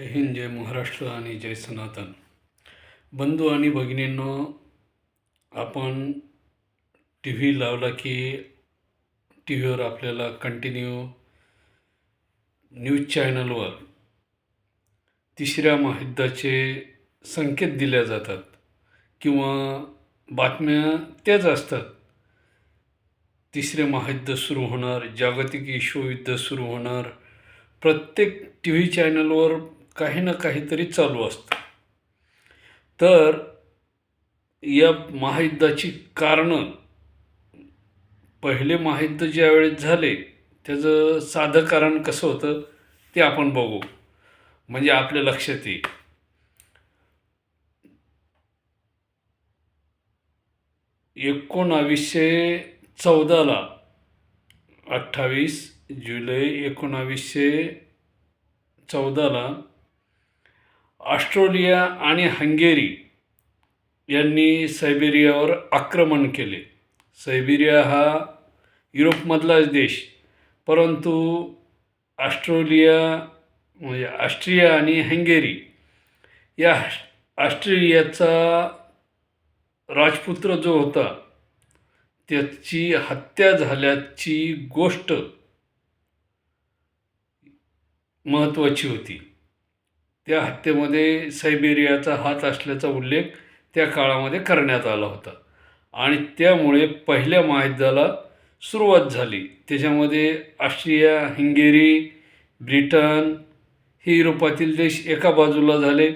जय हिंद जय महाराष्ट्र आणि जय सनातन. बंधू आणि भगिनींनो आपण टी व्ही लावला की टी व्हीवर आपल्याला कंटिन्यू न्यूज चॅनलवर तिसऱ्या महायुद्धाचे संकेत दिल्या जातात किंवा बातम्या त्याच असतात. तिसरे महायुद्ध सुरू होणार जागतिक विश्वयुद्ध सुरू होणार. प्रत्येक टी व्ही चॅनलवर काही ना काहीतरी चालू असतं. तर या महायुद्धाची कारणं पहिले महायुद्ध ज्यावेळेस झाले त्याचं साधं कारण कसं होतं ते आपण बघू. म्हणजे आपल्या लक्षात येईल. एकोणावीसशे चौदाला अठ्ठावीस जुलै एकोणावीसशे चौदाला ऑस्ट्रेलिया आणि हंगेरी यांनी सायबेरियावर आक्रमण केले. सायबेरिया हा युरोपमधलाच देश परंतु ऑस्ट्रेलिया म्हणजे ऑस्ट्रिया आणि हंगेरी या ऑस्ट्रेलियाचा राजपुत्र जो होता त्याची हत्या झाल्याची गोष्ट महत्त्वाची होती. त्या हत्येमध्ये सायबेरियाचा हात असल्याचा उल्लेख त्या काळामध्ये करण्यात आला होता. आणि त्यामुळे पहिल्या महायुद्धाला सुरुवात झाली. त्याच्यामध्ये ऑस्ट्रिया हंगेरी ब्रिटन हे युरोपातील देश एका बाजूला झाले.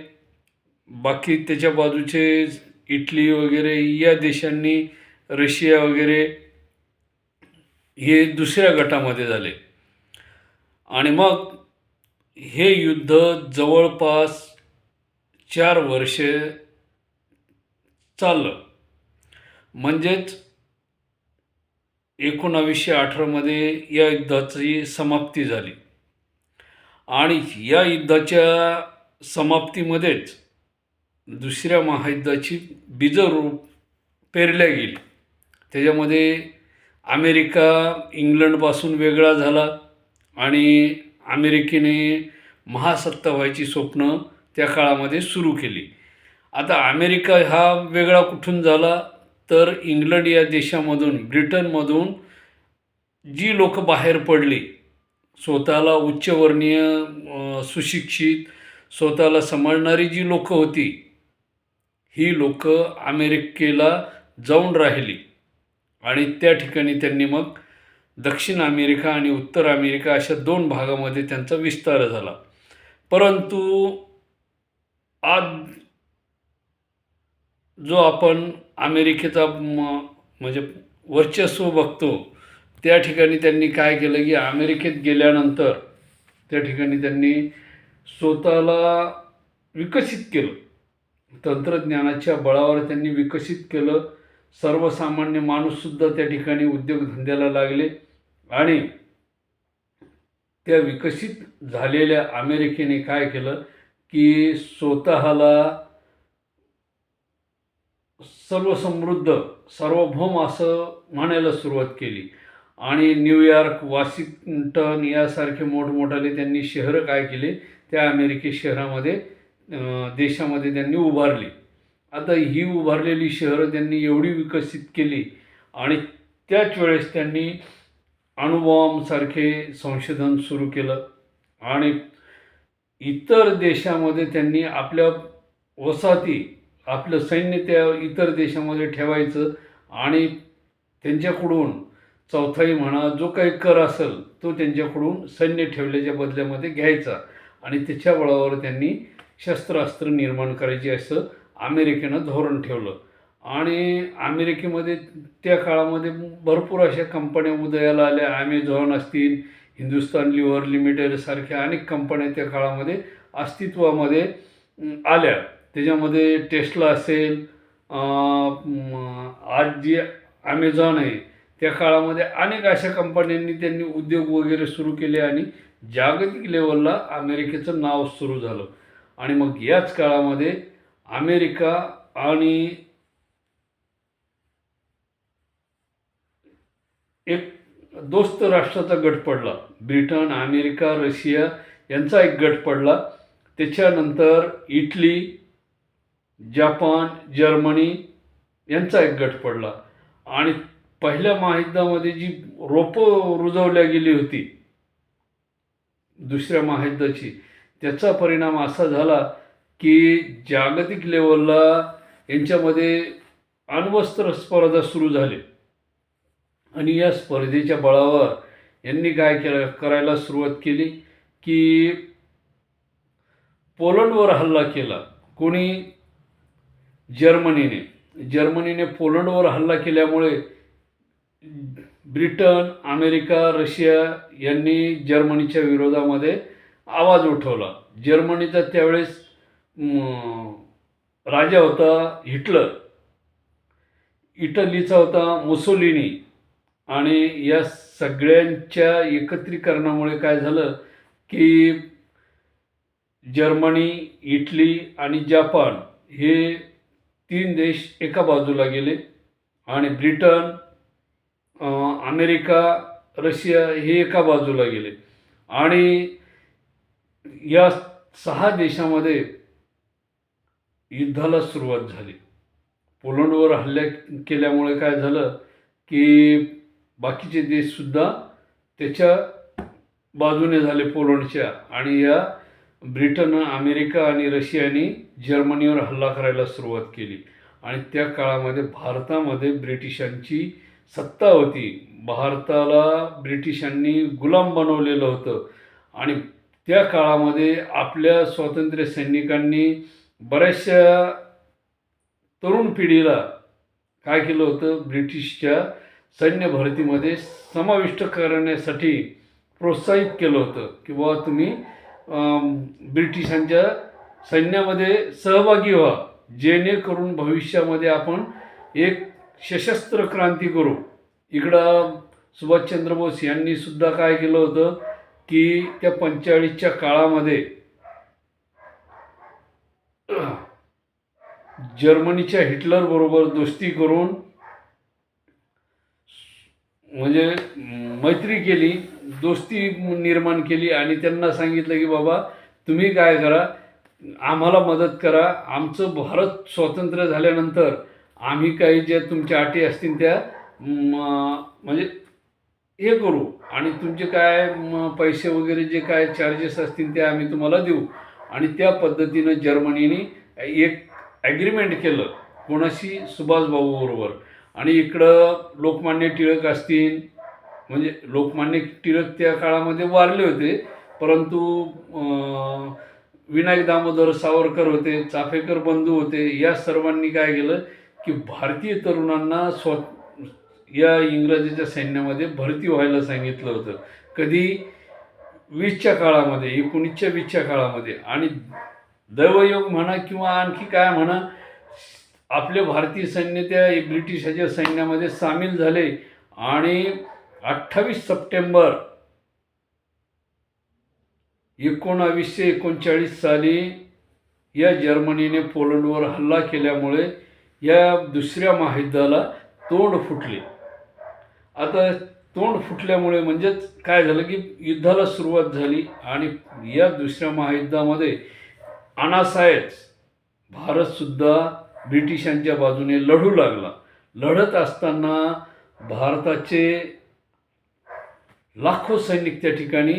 बाकी त्याच्या बाजूचे इटली वगैरे या देशांनी रशिया वगैरे हे दुसऱ्या गटामध्ये झाले. आणि मग हे युद्ध जवळपास चार वर्षे चाललं. म्हणजेच एकोणावीसशे अठरामध्ये या युद्धाची समाप्ती झाली. आणि या युद्धाच्या समाप्तीमध्येच दुसऱ्या महायुद्धाची बीजरूप पेरल्या गेली. त्याच्यामध्ये अमेरिका इंग्लंडपासून वेगळा झाला आणि अमेरिकेने महासत्ता व्हायची स्वप्न त्या काळामध्ये सुरू केली. आता अमेरिका हा वेगळा कुठून झाला? तर इंग्लंड या देशामधून ब्रिटनमधून जी लोक बाहेर पडली स्वतःला उच्चवर्णीय सुशिक्षित स्वतःला सांभाळणारी जी लोकं होती ही लोक अमेरिकेला जाऊन राहिली. आणि त्या ठिकाणी त्यांनी मग दक्षिण अमेरिका आणि उत्तर अमेरिका अशा दोन भागामध्ये त्यांचा विस्तार झाला. परंतु आज जो आपण अमेरिकेचा म म्हणजे वर्चस्व बघतो त्या ठिकाणी त्यांनी काय केलं की अमेरिकेत गेल्यानंतर त्या ठिकाणी त्यांनी स्वतःला विकसित केलं. तंत्रज्ञानाच्या बळावर त्यांनी विकसित केलं. सर्वसामान्य माणूससुद्धा त्या ठिकाणी उद्योगधंद्याला लागले. आणि त्या विकसित झालेल्या अमेरिकेने काय केलं की स्वतःला सर्वसमृद्ध सार्वभौम असं म्हणायला सुरुवात केली. आणि न्यूयॉर्क वॉशिंग्टन यासारखे मोठमोठाले त्यांनी शहरं काय केले त्या अमेरिकी शहरामध्ये देशामध्ये त्यांनी उभारली. आता ही उभारलेली शहरं त्यांनी एवढी विकसित केली आणि त्याच वेळेस त्यांनी अणुबॉम्बसारखे संशोधन सुरू केलं. आणि इतर देशामध्ये त्यांनी आपल्या वसाहती आपलं सैन्य त्या इतर देशामध्ये ठेवायचं आणि त्यांच्याकडून चौथाई म्हणा जो काही कर असेल तो त्यांच्याकडून सैन्य ठेवल्याच्या बदल्यामध्ये घ्यायचा. आणि त्याच्या बळावर त्यांनी शस्त्रास्त्र निर्माण करायची असं अमेरिकेनं धोरण ठेवलं. आणि अमेरिकेमध्ये त्या काळामध्ये भरपूर अशा कंपन्या उदयाला आल्या. ॲमेझॉन असतील हिंदुस्तान लिव्हर लिमिटेडसारख्या अनेक कंपन्या त्या काळामध्ये अस्तित्वामध्ये आल्या. त्याच्यामध्ये टेस्ला असेल आज जी ॲमेझॉन आहे त्या काळामध्ये अनेक अशा कंपन्यांनी त्यांनी उद्योग वगैरे सुरू केले आणि जागतिक लेवलला अमेरिकेचं नाव सुरू झालं. आणि मग याच काळामध्ये अमेरिका आणि एक दोस्त राष्ट्राचा गट पडला. ब्रिटन अमेरिका रशिया यांचा एक गट पडला. त्याच्यानंतर इटली जपान जर्मनी यांचा एक गट पडला. आणि पहिल्या महायुद्धामध्ये जी रोपं रुजवल्या गेली होती दुसऱ्या महायुद्धाची त्याचा परिणाम असा झाला की जागतिक लेवलला यांच्यामध्ये अण्वस्त्र स्पर्धा सुरू झाली. आणि या स्पर्धेच्या बळावर यांनी काय केलं करायला सुरुवात केली की पोलंडवर हल्ला केला. कोणी? जर्मनीने. जर्मनीने पोलंडवर हल्ला केल्यामुळे ब्रिटन अमेरिका रशिया यांनी जर्मनीच्या विरोधामध्ये आवाज उठवला. जर्मनीचा त्यावेळेस राजा होता हिटलर. इटलीचा होता मुसोलिनी. आणि या सगळ्यांच्या एकत्रीकरणामुळे काय झालं की जर्मनी इटली आणि जपान हे तीन देश एका बाजूला गेले आणि ब्रिटन अमेरिका रशिया हे एका बाजूला गेले. आणि या सहा देशामध्ये युद्धाला सुरुवात झाली. पोलंडवर हल्ल्या केल्यामुळे काय झालं की बाकीचे देशसुद्धा त्याच्या बाजूने झाले पोलंडच्या आणि या ब्रिटन अमेरिका आणि रशियाने जर्मनीवर हल्ला करायला सुरुवात केली. आणि त्या काळामध्ये भारतामध्ये ब्रिटिशांची सत्ता होती. भारताला ब्रिटिशांनी गुलाम बनवलेलं होतं. आणि त्या काळामध्ये आपल्या स्वातंत्र्य सैनिकांनी बऱ्याचशा तरुण पिढीला काय केलं होतं? ब्रिटिशच्या सैन्य भरतीमध्ये समाविष्ट करण्यासाठी प्रोत्साहित केलं होतं की बाबा तुम्ही ब्रिटिशांच्या सैन्यामध्ये सहभागी व्हा. जेणेकरून भविष्यामध्ये आपण एक सशस्त्र क्रांती करू. इकडं सुभाषचंद्र बोस यांनी सुद्धा काय केलं होतं की त्या पंचेचाळीसच्या काळामध्ये जर्मनीच्या हिटलरबरोबर दोस्ती करून म्हणजे मैत्री केली दोस्ती निर्माण केली आणि त्यांना सांगितलं की बाबा तुम्ही काय करा आम्हाला मदत करा. आमचं भारत स्वातंत्र्य झाल्यानंतर आम्ही काही ज्या तुमच्या अटी असतील त्या म्हणजे हे करू. आणि तुमचे काय म, पैसे वगैरे जे काय चार्जेस असतील ते आम्ही तुम्हाला देऊ. आणि त्या पद्धतीनं जर्मनीने एक ॲग्रीमेंट केलं कोणाशी सुभाषबाबूबरोबर बरोबर आणि इकडं लोकमान्य टिळक असतील म्हणजे लोकमान्य टिळक त्या काळामध्ये वारले होते परंतु विनायक दामोदर सावरकर होते चाफेकर बंधू होते या सर्वांनी काय केलं की भारतीय तरुणांना स्व या इंग्रजीच्या सैन्यामध्ये भरती व्हायला सांगितलं होतं. कधी? वीसच्या काळामध्ये एकोणीसच्या वीसच्या काळामध्ये. आणि दैवयोग म्हणा किंवा आणखी काय म्हणा आपले भारतीय सैन्य त्या ब्रिटिशाच्या सैन्यामध्ये सामील झाले आणि अठ्ठावीस सप्टेंबर एकोणावीसशे एकोणचाळीस साली या जर्मनीने पोलंडवर हल्ला केल्यामुळे या दुसऱ्या महायुद्धाला तोंड फुटले. आता तोंड फुटल्यामुळे म्हणजेच काय झालं की युद्धाला सुरुवात झाली आणि या दुसऱ्या महायुद्धामध्ये अनासायच भारतसुद्धा ब्रिटिशांच्या बाजूने लढू लागला. लढत असताना भारताचे लाखो सैनिक त्या ठिकाणी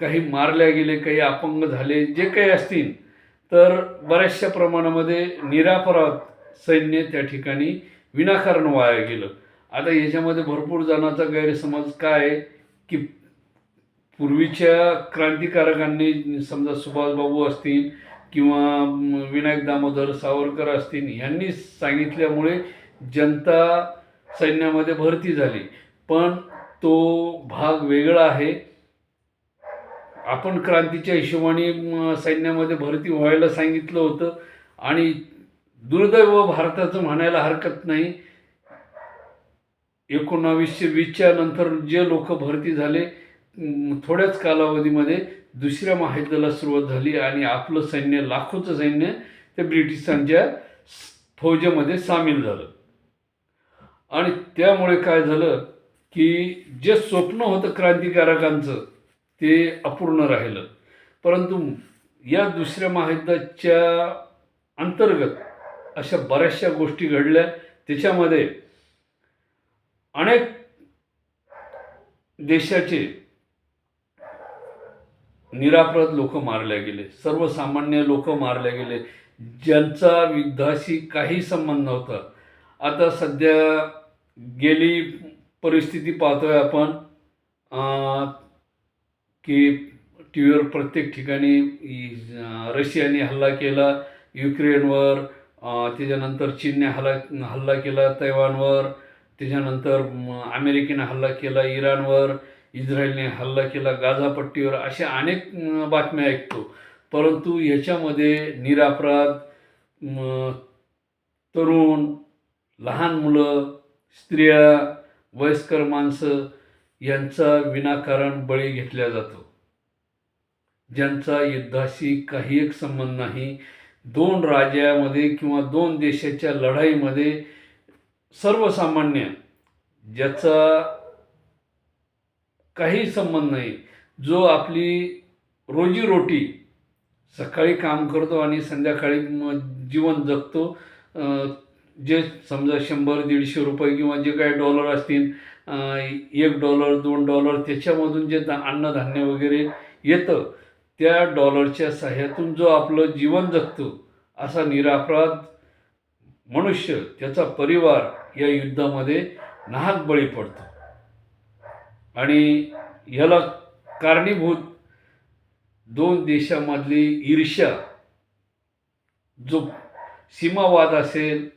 काही मारल्या गेले काही अपंग झाले जे काही असतील तर बऱ्याचशा प्रमाणामध्ये निरापराध सैन्य त्या ठिकाणी विनाकारण वाया गेलं. आता याच्यामध्ये भरपूर जणांचा गैरसमज काय आहे की पूर्वीच्या क्रांतिकारकांनी समजा सुभाषबाबू असतील किंवा विनायक दामोदर सावरकर असतील यांनी सांगितल्यामुळे जनता सैन्यामध्ये भरती झाली. पण तो भाग वेगळा आहे. आपण क्रांतीच्या हिशोबाने सैन्यामध्ये भरती व्हायला सांगितलं होतं आणि दुर्दैव भारताचं म्हणायला हरकत नाही. एकोणावीसशे वीसच्या नंतर जे लोक भरती झाले थोड्याच कालावधीमध्ये दुसऱ्या महायुद्धाला सुरुवात झाली आणि आपलं सैन्य लाखोचं सैन्य ते ब्रिटिशांच्या फौजेमध्ये सामील झालं. आणि त्यामुळे काय झालं की जे स्वप्न होतं क्रांतिकारकांचं ते अपूर्ण राहिलं. परंतु या दुसऱ्या महायुद्धाच्या अंतर्गत अशा बऱ्याचशा गोष्टी घडल्या. त्याच्यामध्ये अनेक देशाचे निरापराध लोक मारले गेले. सर्वसामान्य लोक मारले गेले. ज्यांचा युद्धाशी काही संबंध नव्हता. आता सध्या गेली परिस्थिती पाहतोय आपण. की टी व्हीवर प्रत्येक ठिकाणी रशियाने हल्ला केला युक्रेनवर त्याच्यानंतर चीनने हल्ला हल्ला केला तैवानवर त्याच्यानंतर अमेरिकेने हल्ला केला इराणवर इस्रायलने हल्ला केला गाझापट्टीवर अशा अनेक बातम्या ऐकतो. परंतु ह्याच्यामध्ये निरापराध तरुण लहान मुलं स्त्रिया वयस्कर माणसं यांचा विनाकारण बळी घेतला जातो. ज्यांचा युद्धाशी काही एक संबंध नाही. दोन राज्यामध्ये किंवा दोन देशाच्या लढाईमध्ये सर्वसामान्य ज्याचा काही संबंध नाही. जो आपली रोजीरोटी सकाळी काम करतो आणि संध्याकाळी म जीवन जगतो जे समजा शंभर दीडशे रुपये किंवा जे काही डॉलर असतील एक डॉलर दोन डॉलर त्याच्यामधून जे अन्नधान्य वगैरे येतं त्या डॉलरच्या सहाय्यातून जो आपलं जीवन जगतो असा निरापराध मनुष्य त्याचा परिवार या युद्धामध्ये नाहक बळी पडतो. आणि याला कारणीभूत दोन देशामधली ईर्ष्या जो सीमावाद असेल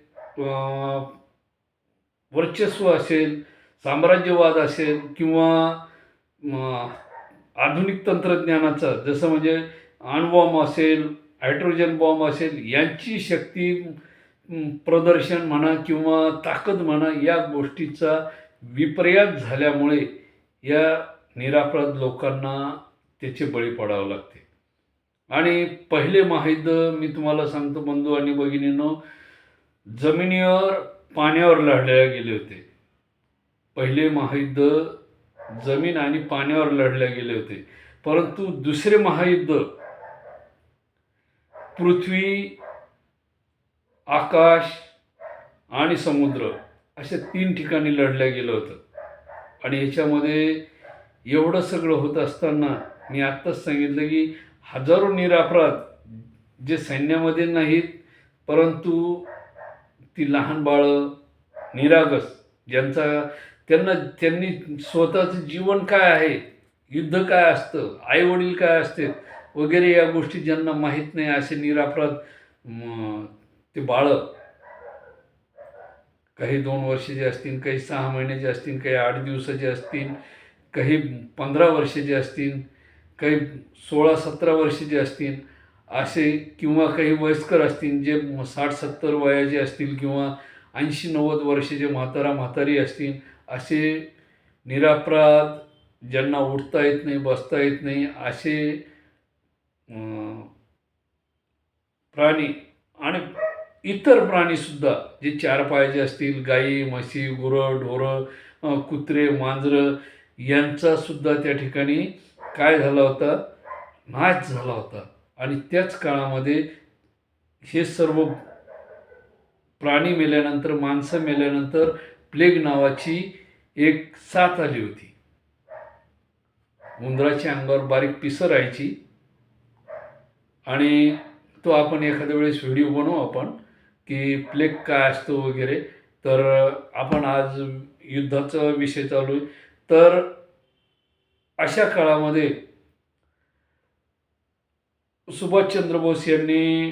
वर्चस्व असेल साम्राज्यवाद असेल किंवा आधुनिक तंत्रज्ञानाचा जसं म्हणजे अणुबॉम्ब असेल हायड्रोजन बॉम्ब असेल यांची शक्ती प्रदर्शन म्हणा किंवा ताकद म्हणा या गोष्टीचा विपर्यास झाल्यामुळे या निरापराध लोकांना त्याचे बळी पडावं लागते. आणि पहिले महायुद्ध मी तुम्हाला सांगतो बंधू आणि भगिनींनो जमिनीवर पाण्यावर लढले गेले होते. पहिले महायुद्ध जमीन आणि पाण्यावर लढले गेले होते. परंतु दुसरे महायुद्ध पृथ्वी आकाश आणि समुद्र अशा तीन ठिकाणी लढल्या गेलं होतं. आणि ह्याच्यामध्ये एवढं सगळं होत असताना मी आत्ताच सांगितलं की हजारो निरापराध जे सैन्यामध्ये नाहीत परंतु ती लहान बाळं निरागस ज्यांचा त्यांना त्यांनी स्वतःचं जीवन काय आहे युद्ध काय असतं आईवडील काय असते वगैरे या गोष्टी ज्यांना माहीत नाही असे निरापराध ते बाळं काही दोन वर्षाचे असतील काही सहा महिन्याचे असतील काही आठ दिवसाचे असतील काही पंधरा वर्षाचे असतील काही सोळा सतरा वर्षाचे असतील असे किंवा काही वयस्कर असतील जे साठ सत्तर वयाचे असतील किंवा ऐंशी नव्वद वर्षाचे म्हातारा म्हातारी असतील असे निरापराध ज्यांना उठता येत नाही बसता येत नाही असे प्राणी आणि इतर प्राणीसुद्धा जे चार पायाचे असतील गाई म्हशी गुरं ढोरं कुत्रे मांजरं यांचासुद्धा त्या ठिकाणी काय झाला होता? नाश झाला होता. आणि त्याच काळामध्ये हे सर्व प्राणी मेल्यानंतर माणसं मेल्यानंतर प्लेग नावाची एक साथ आली होती. उंदराच्या अंगावर बारीक पिसं राहायची. आणि तो आपण एखाद्या वेळेस व्हिडिओ बनवू आपण. की प्लेग काय असतो वगैरे तर आपण आज युद्धाचा विषय चालू आहे. तर अशा काळामध्ये सुभाषचंद्र बोस यांनी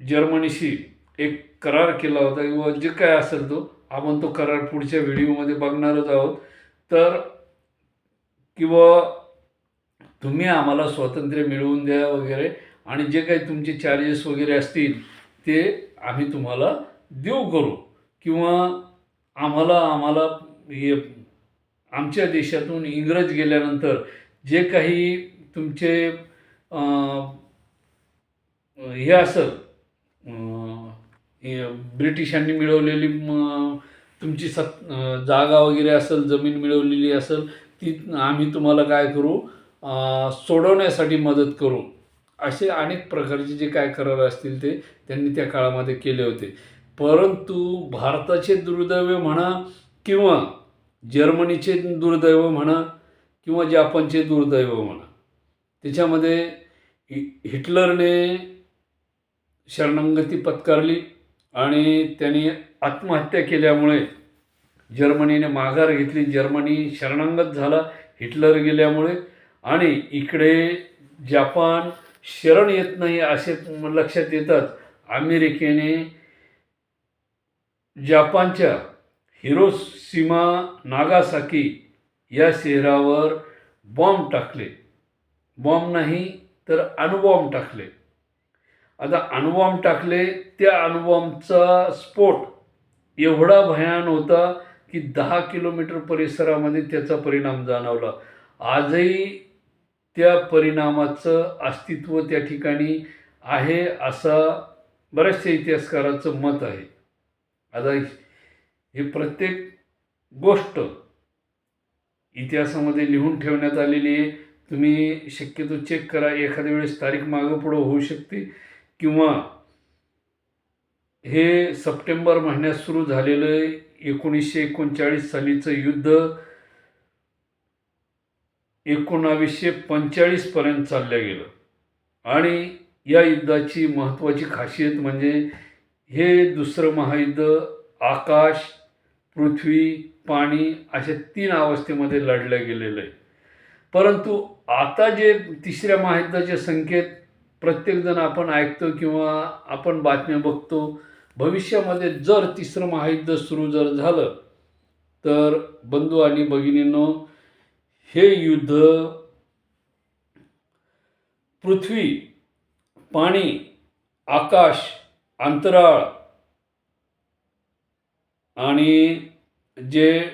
जर्मनीशी एक करार केला होता किंवा जे काय असेल तो आपण तो करार पुढच्या व्हिडिओमध्ये बघणारच आहोत. तर किंवा तुम्ही आम्हाला स्वातंत्र्य मिळवून द्या वगैरे आणि जे काही तुमचे चार्जेस वगैरे असतील ते आम्ही तुम्हाला देऊ करू. किंवा आम्हाला आम्हाला हे आमच्या देशातून इंग्रज गेल्यानंतर जे काही तुमचे हे असेल हे ब्रिटिशांनी मिळवलेली तुमची सत जागा वगैरे असेल जमीन मिळवलेली असेल ती आम्ही तुम्हाला काय करू सोडवण्यासाठी मदत करू. असे अनेक प्रकारचे जे काय करार असतील ते त्यांनी त्या काळामध्ये केले होते. परंतु भारताचे दुर्दैव म्हणा किंवा जर्मनीचे दुर्दैव म्हणा किंवा जपानचे दुर्दैव म्हणा त्याच्यामध्ये हि हिटलरने शरणांगती पत्कारली आणि त्यांनी आत्महत्या केल्यामुळे जर्मनीने माघार घेतली. जर्मनी शरणांगत झाला हिटलर गेल्यामुळे आणि इकडे जपान शरण येत नाही असे लक्षात येतात. अमेरिकेने जपानच्या हिरोसीमा नागासाकी या शहरावर बॉम्ब टाकले. बॉम्ब नाही तर अणुबॉम्ब टाकले. आता अणुबॉम्ब टाकले त्या अणुबॉम्बचा स्फोट एवढा भयान होता की दहा किलोमीटर परिसरामध्ये त्याचा परिणाम जाणवला. आजही त्या परिणामाचं अस्तित्व त्या ठिकाणी आहे असा बऱ्याचशा इतिहासकाराचं मत आहे. आता हे प्रत्येक गोष्ट इतिहासामध्ये लिहून ठेवण्यात आलेली आहे. तुम्ही शक्यतो चेक करा एखाद्या वेळेस तारीख मागं पुढं होऊ शकते किंवा हे सप्टेंबर महिन्यात सुरू झालेलं एकोणीसशे एकोणचाळीस सालीचं युद्ध एकोणावीसशे पंचेचाळीसपर्यंत चाललं गेलं. आणि या युद्धाची महत्त्वाची खासियत म्हणजे हे दुसरं महायुद्ध आकाश पृथ्वी पाणी अशा तीन अवस्थेमध्ये लढलं गेलेलं आहे. परंतु आता जे तिसऱ्या महायुद्धाचे संकेत प्रत्येकजण आपण ऐकतो किंवा आपण बातम्या बघतो भविष्यामध्ये जर तिसरं महायुद्ध सुरू जर झालं तर बंधू आणि भगिनींनो हे युद्ध पृथ्वी पाणी आकाश अंतराळ आणि जे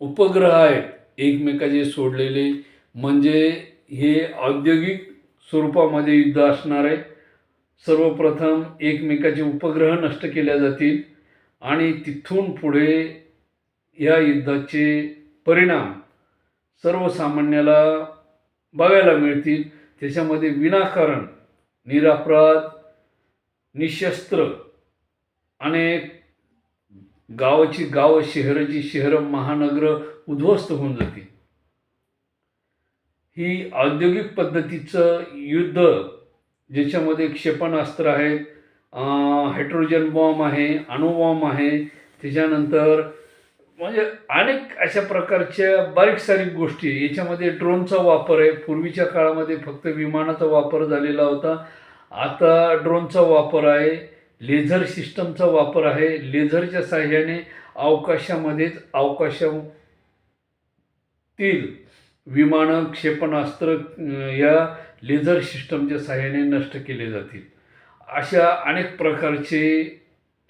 उपग्रह आहेत एकमेकाचे सोडलेले म्हणजे हे औद्योगिक स्वरूपामध्ये युद्ध असणार आहे. सर्वप्रथम एकमेकाचे उपग्रह नष्ट केल्या जातील आणि तिथून पुढे या युद्धाचे परिणाम सर्वसामान्याला बघायला मिळतील. त्याच्यामध्ये विनाकारण निरापराध निशस्त्र अनेक गावाची गावं शहराची शहरं महानगरं उद्ध्वस्त होऊन जातील. ही औद्योगिक पद्धतीचं युद्ध ज्याच्यामध्ये क्षेपणास्त्र आहेत हायड्रोजन बॉम्ब आहे अणुबॉम्ब आहे त्याच्यानंतर म्हणजे अनेक अशा प्रकारच्या बारीक सारीक गोष्टी याच्यामध्ये ड्रोनचा वापर आहे. पूर्वीच्या काळामध्ये फक्त विमानाचा वापर झालेला होता. आता ड्रोनचा वापर आहे. लेझर सिस्टमचा वापर आहे. लेझरच्या साह्याने अवकाशामध्येच अवकाशातील विमानं क्षेपणास्त्र या लेझर सिस्टमच्या साह्याने नष्ट केले जातील. अशा अनेक प्रकारचे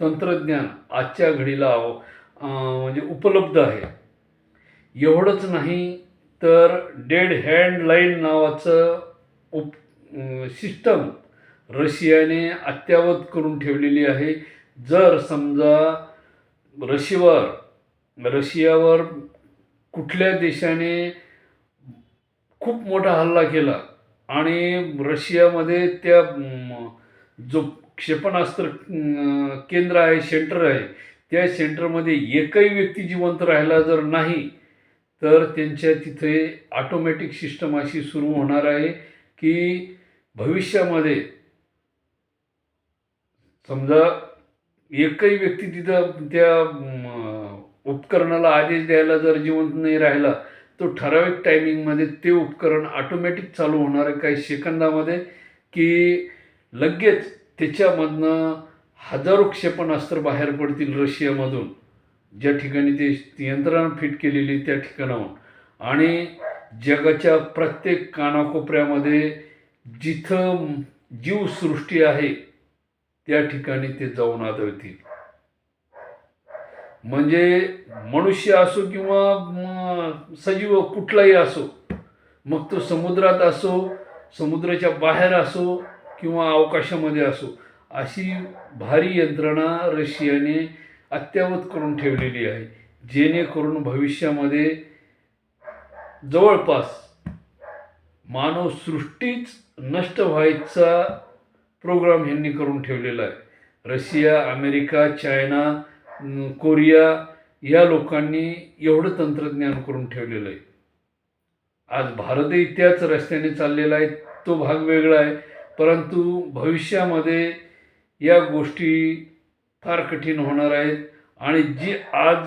तंत्रज्ञान आजच्या घडीला अं, म्हणजे उपलब्ध आहे. एवढंच नाही तर डेड हँड लाईन नावाचं उप सिस्टम रशियाने अत्यावत करून ठेवलेली आहे. जर समजा रशियावर रशियावर कुठल्या देशाने खूप मोठा हल्ला केला आणि रशियामध्ये त्या जो क्षेपणास्त्र केंद्र आहे सेंटर आहे त्या सेंटरमध्ये एकही व्यक्ती जिवंत राहिला जर नाही तर त्यांच्या तिथे ऑटोमॅटिक सिस्टम अशी सुरू होणार आहे की भविष्यामध्ये समजा एकही व्यक्ती तिथं त्या उपकरणाला आदेश द्यायला जर जिवंत नाही राहिला तो ठराविक टायमिंगमध्ये ते उपकरण ऑटोमॅटिक चालू होणार आहे काही सेकंदामध्ये की लगेच त्याच्यामधनं हजारो क्षेपणास्त्र बाहेर पडतील रशियामधून. ज्या ठिकाणी ते यंत्रणा फिट केलेली त्या ठिकाणाहून. आणि जगाच्या प्रत्येक कानाकोपऱ्यामध्ये जिथं जीवसृष्टी आहे त्या ठिकाणी ते जाऊन आदळतील. म्हणजे मनुष्य असो किंवा सजीव कुठलाही असो मग तो समुद्रात असो समुद्राच्या बाहेर असो किंवा अवकाशामध्ये असो अशी भारी यंत्रणा रशियाने अत्यावत करून ठेवलेली आहे जेणेकरून भविष्यामध्ये जवळपास मानवसृष्टीच नष्ट व्हायचा प्रोग्राम ह्यांनी करून ठेवलेला आहे. रशिया अमेरिका चायना कोरिया या लोकांनी एवढं तंत्रज्ञान करून ठेवलेलं आहे. आज भारतही त्याच रस्त्याने चाललेला आहे तो भाग वेगळा आहे परंतु भविष्यामध्ये या गोष्टी फार कठीण होणार आहेत. आणि जी आज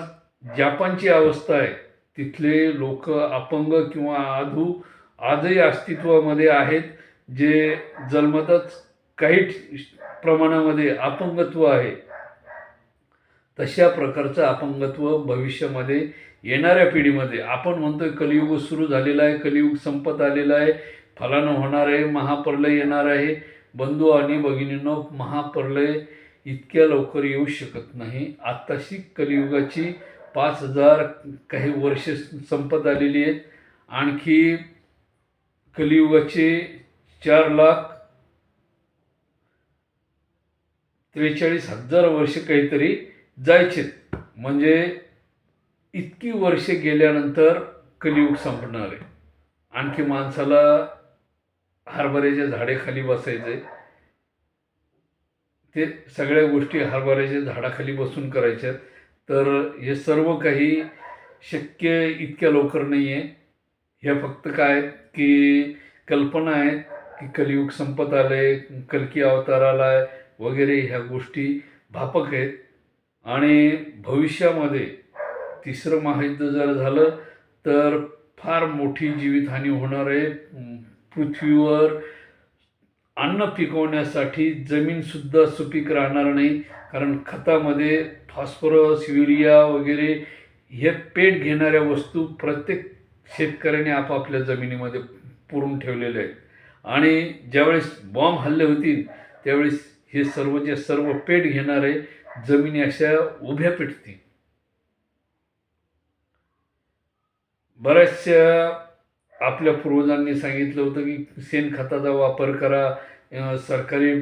जापानची अवस्था आहे तिथले लोक अपंग किंवा आधू आजही अस्तित्वामध्ये आहेत जे जन्मतच काही प्रमाणामध्ये अपंगत्व आहे तशा प्रकारचं अपंगत्व भविष्यामध्ये येणाऱ्या पिढीमध्ये आपण म्हणतोय कलियुग सुरू झालेला आहे कलियुग संपत आलेला आहे फलानं होणार आहे महाप्रलय येणार आहे बंधू आणि भगिनींनो महाप्रलय इतक्या लवकर येऊ शकत नाही. आत्ताशी कलियुगाची पाच हजार काही वर्ष संपत आलेली आहेत. आणखी कलियुगाचे चार लाख त्रेचाळीस हजार वर्ष काहीतरी जायचेत. म्हणजे इतकी वर्षे गेल्यानंतर कलियुग संपणार आहे. आणखी माणसाला हरभऱ्याच्या झाडेखाली बसायचे. ते सगळ्या गोष्टी हरभऱ्याच्या झाडाखाली बसून करायच्या. तर हे सर्व काही शक्य इतक्या लवकर नाही आहे ह्या फक्त काय की कल्पना आहे की कलियुग संपत आले कलकी अवतार आलाय वगैरे ह्या गोष्टी भापक आहेत. आणि भविष्यामध्ये तिसरं महायुद्ध जर झालं तर फार मोठी जीवितहानी होणार आहे. पृथ्वीवर अन्न पिकवण्यासाठी जमीनसुद्धा सुपीक राहणार नाही. कारण खतामध्ये फॉस्फरस युरिया वगैरे हे पेट घेणाऱ्या वस्तू प्रत्येक शेतकऱ्याने आपापल्या जमिनीमध्ये पुरून ठेवलेले आहेत. आणि ज्यावेळेस बॉम्ब हल्ले होतील त्यावेळेस हे सर्वचे सर्व पेट घेणारे जमिनी अशा उभ्या पेटतील. बऱ्याचशा आपल्या पूर्वजांनी सांगितलं होतं की शेणखताचा वापर करा सरकारी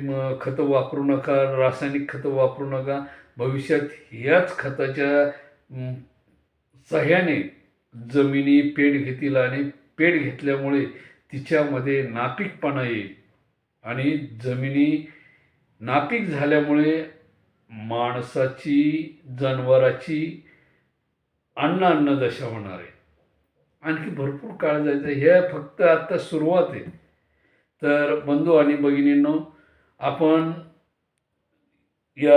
खतं वापरू नका रासायनिक खतं वापरू नका. भविष्यात ह्याच खताच्या सह्याने सहाय्याने जमिनी पेट घेतील आणि पेट घेतल्यामुळे तिच्यामध्ये नापीकपणा येईल. आणि जमिनी नापीक झाल्यामुळे माणसाची जनावराची अन्न अन्नदशा होणार आहे. आणखी भरपूर काळ जायचं. हे फक्त आत्ता सुरुवात आहे. तर बंधू आणि भगिनींनो आपण या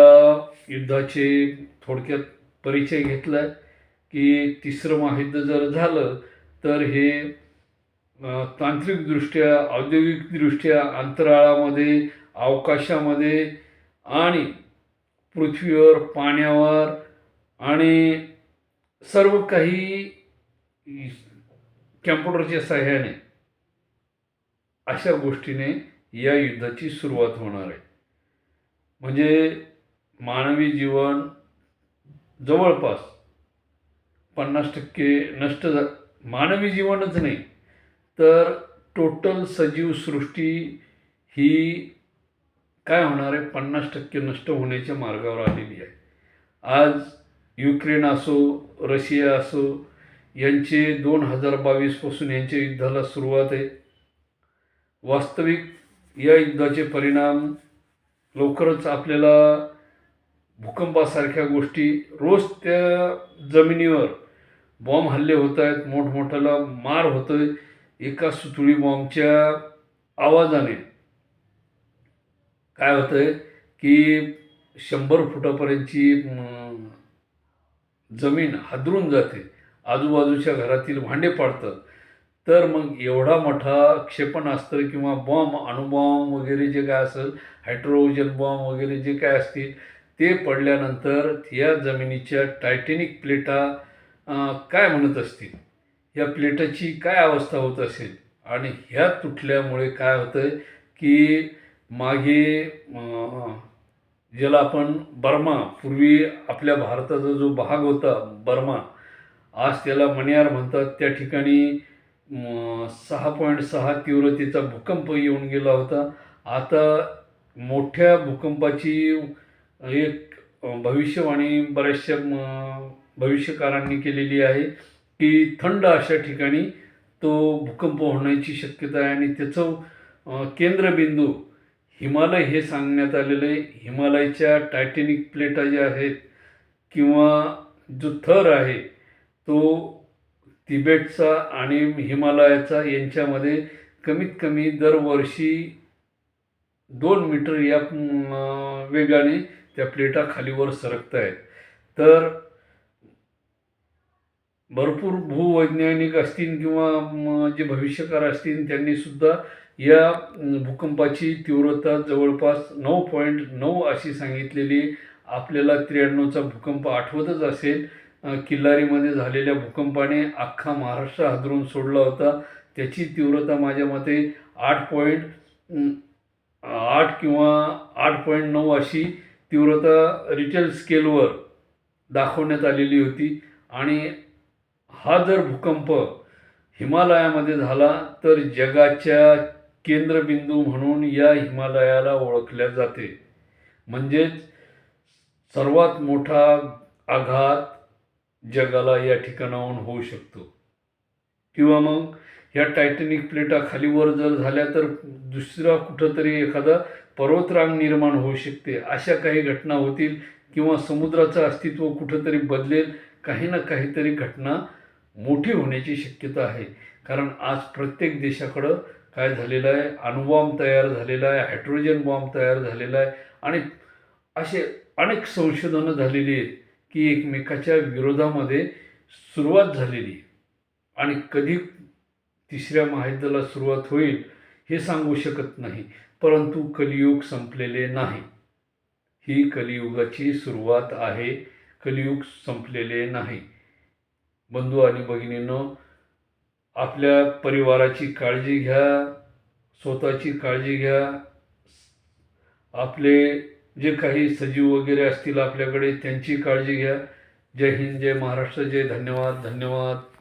युद्धाचे थोडक्यात परिचय घेतला की तिसरं महायुद्ध जर झालं तर हे तांत्रिकदृष्ट्या औद्योगिकदृष्ट्या अंतराळामध्ये अवकाशामध्ये आणि पृथ्वीवर पाण्यावर आणि सर्व काही कॅम्प्युटरच्या सहाय्याने अशा गोष्टीने या युद्धाची सुरुवात होणार आहे. म्हणजे मानवी जीवन जवळपास पन्नास टक्के नष्ट झा मानवी जीवनच नाही तर टोटल सजीव सृष्टी ही काय होणार आहे? पन्नास टक्के नष्ट होण्याच्या मार्गावर आलेली आहे. आज युक्रेन असो रशिया असो यांचे दोन हजार बावीसपासून यांच्या युद्धाला सुरुवात आहे. वास्तविक या युद्धाचे परिणाम लवकरच आपल्याला भूकंपासारख्या गोष्टी रोज त्या जमिनीवर बॉम्ब हल्ले होत आहेत मोठमोठ्याला मार होतोय एका सुतळी बॉम्बच्या आवाजाने. काय होतं आहे की शंभर फुटापर्यंतची जमीन हादरून जाते. आजूबाजूच्या घरातील भांडे पाडतं. तर मग एवढा मोठा क्षेपणास्त्र किंवा बॉम्ब अणुबॉम्ब वगैरे जे काय असेल हायड्रोजन बॉम्ब वगैरे जे काय असतील ते पडल्यानंतर या जमिनीच्या टायटॅनिक प्लेटा काय म्हणत असतील? या प्लेटाची काय अवस्था होत असेल? आणि ह्या तुटल्यामुळे काय होतं आहे की मागे ज्याला आपण बर्मा पूर्वी आपल्या भारताचा जो भाग होता बर्मा आज त्याला मणियार म्हणतात. त्या ठिकाणी सहा पॉईंट सहा तीव्रतेचा भूकंप येऊन गेला होता. आता मोठ्या भूकंपाची एक भविष्यवाणी बऱ्याचशा भविष्यकारांनी केलेली आहे की थंड अशा ठिकाणी तो भूकंप होण्याची शक्यता आहे. आणि त्याचं केंद्रबिंदू हिमालय हे सांगण्यात आलेलं आहे. हिमालयाच्या टायटॅनिक प्लेटा ज्या आहेत किंवा जो थर आहे तो तिबेटचा आणि हिमालयाचा यांच्यामध्ये कमीत कमी दरवर्षी दोन मीटर या वेगाने त्या प्लेटा खालीवर सरकत आहेत तर भरपूर भूवैज्ञानिक असतील किंवा जे भविष्यकार असतील त्यांनी सुद्धा या भूकंपाची तीव्रता जवळपास नऊ पॉईंट नऊ अशी सांगितलेली आपल्याला त्र्याण्णवचा भूकंप आठवतच असेल. किल्लारीमध्ये झालेल्या भूकंपाने अख्खा महाराष्ट्र हादरून सोडला होता. त्याची तीव्रता माझ्या मते आठ पॉईंट आठ किंवा आठ पॉईंट नऊ अशी तीव्रता रिटेल स्केलवर दाखवण्यात आलेली होती. आणि हा जर भूकंप हिमालयामध्ये झाला तर जगाच्या केंद्रबिंदू म्हणून या हिमालयाला ओळखल्या जाते. म्हणजेच सर्वात मोठा आघात जगाला या ठिकाणाहून होऊ शकतो. किंवा मग ह्या टायटॅनिक प्लेटा खालीवर जर झाल्या तर दुसरा कुठंतरी एखादा पर्वतरांग निर्माण होऊ शकते. अशा काही घटना होतील किंवा समुद्राचं अस्तित्व कुठंतरी बदलेल काही ना काहीतरी घटना मोठी होण्याची शक्यता आहे. कारण आज प्रत्येक देशाकडं काय झालेलं आहे? अणुबॉम्ब तयार झालेला आहे हायड्रोजन बॉम्ब तयार झालेला आहे आणि असे अनेक संशोधनं झालेली आहेत. ही एकमेकाच्या विरोधामध्ये सुरुवात झालेली आणि कधी तिसऱ्या महायुद्धाला सुरुवात होईल हे सांगू शकत नाही परंतु कलियुग संपलेले नाही. ही कलियुगाची सुरुवात आहे कलियुग संपलेले नाही. बंधू आणि भगिनीनं आपल्या परिवाराची काळजी घ्या स्वतःची काळजी घ्या आपले जे काही सजीव वगैरे असतील आपल्याकडे त्यांची काळजी घ्या. जय हिंद जय महाराष्ट्र जय धन्यवाद धन्यवाद.